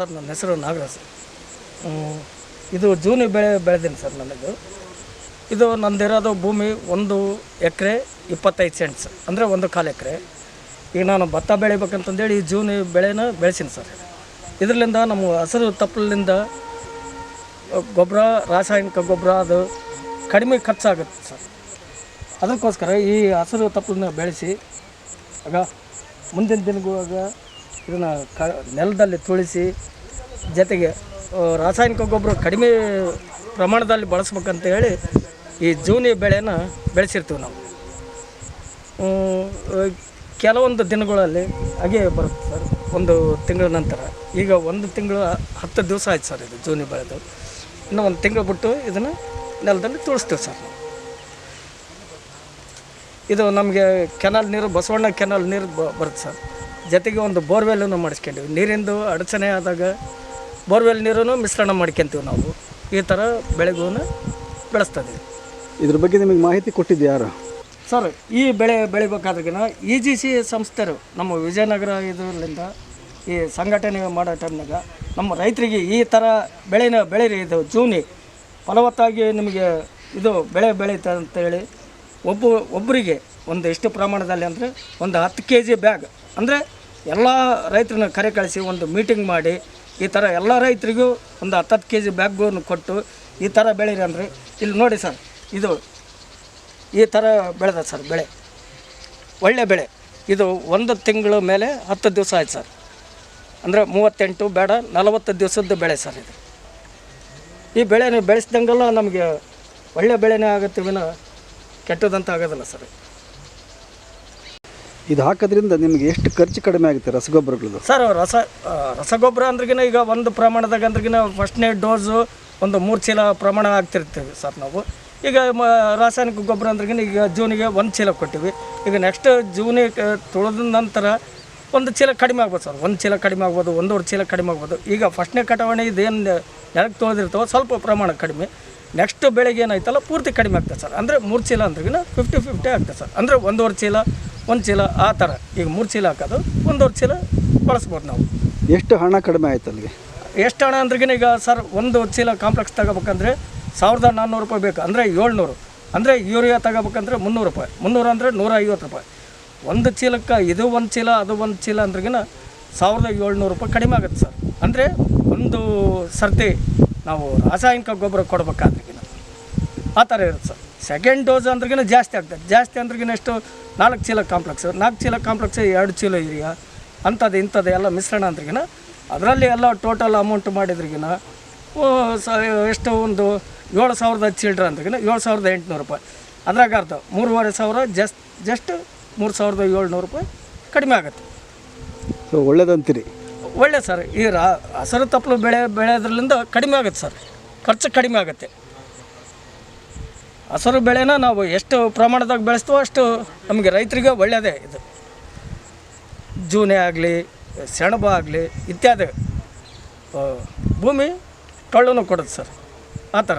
Sir, ನನ್ನ ಹೆಸರು ನಾಗರಾಜ್. ಇದು ಜೂನಿ ಬೆಳೆ ಬೆಳೆದೀನಿ ಸರ್ ನನಗೆ ಇದು ನಂದಿರೋದು ಭೂಮಿ ಒಂದು ಎಕರೆ ಇಪ್ಪತ್ತೈದು ಸೆಂಟ್ಸ್, ಅಂದರೆ ಒಂದು ಕಾಲು ಎಕರೆ. ಈಗ ನಾನು ಭತ್ತ ಬೆಳಿಬೇಕಂತಂದೇಳಿ ಈ ಜೂನಿ ಬೆಳೆನ ಬೆಳೆಸೀನಿ ಸರ್. ಇದರಿಂದ ನಮ್ಮ ಹಸಿರು ತಪ್ಪಲಿಂದ ಗೊಬ್ಬರ ರಾಸಾಯನಿಕ ಗೊಬ್ಬರ ಅದು ಕಡಿಮೆ ಖರ್ಚಾಗುತ್ತೆ ಸರ್. ಅದಕ್ಕೋಸ್ಕರ ಈ ಹಸಿರು ತಪ್ಪಲನ್ನ ಬೆಳೆಸಿ, ಆಗ ಮುಂದಿನ ದಿನಗುವಾಗ ಇದನ್ನು ಕ ನೆಲದಲ್ಲಿ ತುಳಿಸಿ ಜೊತೆಗೆ ರಾಸಾಯನಿಕ ಗೊಬ್ಬರ ಕಡಿಮೆ ಪ್ರಮಾಣದಲ್ಲಿ ಬಳಸ್ಬೇಕಂತ ಹೇಳಿ ಈ ಜೂನಿ ಬೆಳೆಯನ್ನು ಬೆಳೆಸಿರ್ತೀವಿ ನಾವು. ಕೆಲವೊಂದು ದಿನಗಳಲ್ಲಿ ಹಾಗೆ ಬರುತ್ತೆ ಸರ್. ಒಂದು ತಿಂಗಳ ನಂತರ. ಈಗ ಒಂದು ತಿಂಗಳು ಹತ್ತು ದಿವಸ ಆಯ್ತು ಸರ್ ಇದು ಜೂನಿ ಬೆಳೆದು. ಇನ್ನು ಒಂದು ತಿಂಗಳು ಬಿಟ್ಟು ಇದನ್ನು ನೆಲದಲ್ಲಿ ತುಳಿಸ್ತೀವಿ ಸರ್ ಇದು ನಮಗೆ ಕೆನಲ್ ನೀರು, ಬಸವಣ್ಣ ಕೆನಲ್ ನೀರು ಬರುತ್ತೆ ಸರ್. ಜೊತೆಗೆ ಒಂದು ಬೋರ್ವೆಲ್ಲನ್ನು ಮಾಡಿಸ್ಕೊಂಡಿವಿ. ನೀರಿಂದು ಅಡಚಣೆ ಆದಾಗ ಬೋರ್ವೆಲ್ ನೀರನ್ನು ಮಿಶ್ರಣ ಮಾಡ್ಕೊಂತೀವಿ ನಾವು. ಈ ಥರ ಬೆಳೆಗೂನು ಬೆಳೆಸ್ತದೆ ಇದ್ರ ಬಗ್ಗೆ ನಿಮಗೆ ಮಾಹಿತಿ ಕೊಟ್ಟಿದ್ದು ಯಾರು? ಸರ್ ಈ ಬೆಳೆ ಬೆಳಿಬೇಕಾದ್ರಗಿನ ಇ ಜಿ ಸಿ ಸಂಸ್ಥೆರು ನಮ್ಮ ವಿಜಯನಗರ ಇದರಿಂದ ಈ ಸಂಘಟನೆ ಮಾಡೋ ಟೈಮ್ನಾಗ ನಮ್ಮ ರೈತರಿಗೆ ಈ ಥರ ಬೆಳೆನ ಬೆಳೀರಿ ಇದು ಜೂನಿ. ಫಲವತ್ತಾಗಿ ನಿಮಗೆ ಇದು ಬೆಳೆ ಬೆಳೀತದೆ ಅಂತೇಳಿ ಒಬ್ಬ ಒಬ್ಬರಿಗೆ ಒಂದು ಎಷ್ಟು ಪ್ರಮಾಣದಲ್ಲಿ ಅಂದರೆ ಒಂದು ಹತ್ತು ಕೆ ಜಿ ಬ್ಯಾಗ್ ಅಂದರೆ ಎಲ್ಲ ರೈತರನ್ನ ಕರೆ ಕಳಿಸಿ ಒಂದು ಮೀಟಿಂಗ್ ಮಾಡಿ, ಈ ಥರ ಎಲ್ಲ ರೈತರಿಗೂ ಒಂದು ಹತ್ತತ್ತು ಕೆ ಜಿ ಬ್ಯಾಗ್ಗೂನು ಕೊಟ್ಟು ಈ ಥರ ಬೆಳೀರಿ ಅಂದ್ರೆ. ಇಲ್ಲಿ ನೋಡಿ ಸರ್, ಇದು ಈ ಥರ ಬೆಳೆದ ಸರ್ ಬೆಳೆ. ಒಳ್ಳೆ ಬೆಳೆ. ಇದು ಒಂದು ತಿಂಗಳ ಮೇಲೆ ಹತ್ತು ದಿವಸ ಆಯ್ತು ಸರ್. ಅಂದರೆ ಮೂವತ್ತೆಂಟು ಬೇಡ, ನಲವತ್ತು ದಿವಸದ್ದು ಬೆಳೆ ಸರ್ ಇದು. ಈ ಬೆಳೆನ ಬೆಳೆಸ್ದಂಗೆಲ್ಲ ನಮಗೆ ಒಳ್ಳೆ ಬೆಳೆನೇ ಆಗುತ್ತೆ, ವಿನ ಕೆಟ್ಟದಂತ ಆಗೋದಿಲ್ಲ ಸರ್. ಇದು ಹಾಕೋದ್ರಿಂದ ನಿಮಗೆ ಎಷ್ಟು ಖರ್ಚು ಕಡಿಮೆ ಆಗುತ್ತೆ ರಸಗೊಬ್ಬರಗಳದ್ದು ಸರ್, ರಸ ರಸಗೊಬ್ಬರ ಅಂದ್ರಗಿನ ಈಗ ಒಂದು ಪ್ರಮಾಣದಾಗ ಅಂದ್ರಿಗಿನ ಫಸ್ಟ್ನೇ ಡೋಸು ಒಂದು ಮೂರು ಚೀಲ ಪ್ರಮಾಣ ಆಗ್ತಿರ್ತೀವಿ ಸರ್ ನಾವು. ಈಗ ಮ, ರಾಸಾಯನಿಕ ಗೊಬ್ಬರ ಅಂದ್ರಗಿನ ಈಗ ಜೂನಿಗೆ ಒಂದು ಚೀಲ ಕೊಟ್ಟಿವಿ. ಈಗ ನೆಕ್ಸ್ಟ್ ಜೂನಿಗೆ ತೊಳೆದ ನಂತರ ಒಂದು ಚೀಲ ಕಡಿಮೆ ಆಗ್ಬೋದು ಸರ್. ಒಂದು ಚೀಲ ಕಡಿಮೆ ಆಗ್ಬೋದು, ಒಂದೂವರೆ ಚೀಲ ಕಡಿಮೆ ಆಗ್ಬೋದು. ಈಗ ಫಸ್ಟ್ನೇ ಕಟಾವಣೆ ಇದೇನು ನೆಲಕ್ಕೆ ತೊಳೆದಿರ್ತಾವೋ ಸ್ವಲ್ಪ ಪ್ರಮಾಣ ಕಡಿಮೆ. ನೆಕ್ಸ್ಟ್ ಬೆಳಗ್ಗೆ ಏನಾಯ್ತಲ್ಲ ಪೂರ್ತಿ ಕಡಿಮೆ ಆಗ್ತದೆ ಸರ್. ಅಂದರೆ ಮೂರು ಚೀಲ ಅಂದ್ರಿಗಿನ ಫಿಫ್ಟಿ ಫಿಫ್ಟಿ ಆಗ್ತದೆ ಸರ್. ಅಂದರೆ ಒಂದೂವರೆ ಚೀಲ ಒಂದು ಚೀಲ ಆ ಥರ ಈಗ ಮೂರು ಚೀಲ ಹಾಕೋದು ಒಂದೂವರೆ ಚೀಲ ಬಳಸ್ಬೋದು ನಾವು. ಎಷ್ಟು ಹಣ ಕಡಿಮೆ ಆಯ್ತು ಅಲ್ಲಿಗೆ? ಎಷ್ಟು ಹಣ ಅಂದ್ರಿಗಿನ ಈಗ ಸರ್ ಒಂದು ಚೀಲ ಕಾಂಪ್ಲೆಕ್ಸ್ ತಗೋಬೇಕಂದ್ರೆ ಸಾವಿರದ ನಾನ್ನೂರು ರೂಪಾಯಿ ಬೇಕು. ಅಂದರೆ ಏಳ್ನೂರು. ಅಂದರೆ ಯೂರಿಯಾ ತಗೋಬೇಕಂದ್ರೆ ಮುನ್ನೂರು ರೂಪಾಯಿ. ಮುನ್ನೂರು ಅಂದರೆ ನೂರ ಐವತ್ತು ರೂಪಾಯಿ. ಒಂದು ಚೀಲಕ್ಕೆ ಇದು ಒಂದು ಚೀಲ ಅದು ಒಂದು ಚೀಲ ಅಂದ್ರಿಗಿನ ಸಾವಿರದ ಏಳ್ನೂರು ರೂಪಾಯಿ ಕಡಿಮೆ ಆಗುತ್ತೆ ಸರ್. ಅಂದರೆ ಒಂದು ಸರ್ತಿ ನಾವು ರಾಸಾಯನಿಕ ಗೊಬ್ಬರ ಕೊಡ್ಬೇಕಾದ್ರಿಗಿನ ಆ ಥರ ಇರುತ್ತೆ ಸರ್. ಸೆಕೆಂಡ್ ಡೋಸ್ ಅಂದ್ರಿಗಿನ ಜಾಸ್ತಿ ಆಗ್ತದೆ. ಜಾಸ್ತಿ ಅಂದ್ರಿಗಿನ ಎಷ್ಟು? ನಾಲ್ಕು ಚೀಲ ಕಾಂಪ್ಲೆಕ್ಸ್ ನಾಲ್ಕು ಚೀಲ ಕಾಂಪ್ಲೆಕ್ಸ್ ಎರಡು ಚೀಲ ಇದೆಯಾ ಅಂಥದ್ದು, ಇಂಥದ್ದು ಎಲ್ಲ ಮಿಶ್ರಣ ಅಂದ್ರಿಗಿನ ಅದರಲ್ಲಿ ಎಲ್ಲ ಟೋಟಲ್ ಅಮೌಂಟ್ ಮಾಡಿದ್ರಿಗಿನ ಸ, ಎಷ್ಟು? ಒಂದು ಏಳು ಸಾವಿರದ ಚಿಲ್ಡ್ರ ಅಂದ್ರಿಗಿನ ಏಳು ಸಾವಿರದ ಎಂಟುನೂರು ರೂಪಾಯಿ. ಅದ್ರಾಗ ಅರ್ಧ, ಮೂರುವರೆ ಸಾವಿರ ಜಸ್ಟ್ ಜಸ್ಟ್ ಮೂರು ಸಾವಿರದ ಏಳ್ನೂರು ರೂಪಾಯಿ ಕಡಿಮೆ ಆಗುತ್ತೆ. ಸೊ ಒಳ್ಳೇದಂತೀರಿ. ಒಳ್ಳೆ ಸರ್. ಈ ರಾ, ಹಸಿರು ತಪ್ಪಲು ಬೆಳೆ ಬೆಳೆಯೋದ್ರಿಂದ ಕಡಿಮೆ ಆಗುತ್ತೆ ಸರ್. ಖರ್ಚು ಕಡಿಮೆ ಆಗುತ್ತೆ. ಹಸಿರು ಬೆಳೆನ ನಾವು ಎಷ್ಟು ಪ್ರಮಾಣದಾಗ ಬೆಳೆಸ್ತೀವೋ ಅಷ್ಟು ನಮಗೆ ರೈತರಿಗೆ ಒಳ್ಳೆಯದೇ ಇದು. ಜೂನೆ ಆಗಲಿ, ಸೆಣಬು ಆಗಲಿ, ಇತ್ಯಾದಿ. ಭೂಮಿ ಟೊಳ್ಳನ್ನು ಕೊಡುತ್ತೆ ಸರ್. ಆ ಥರ.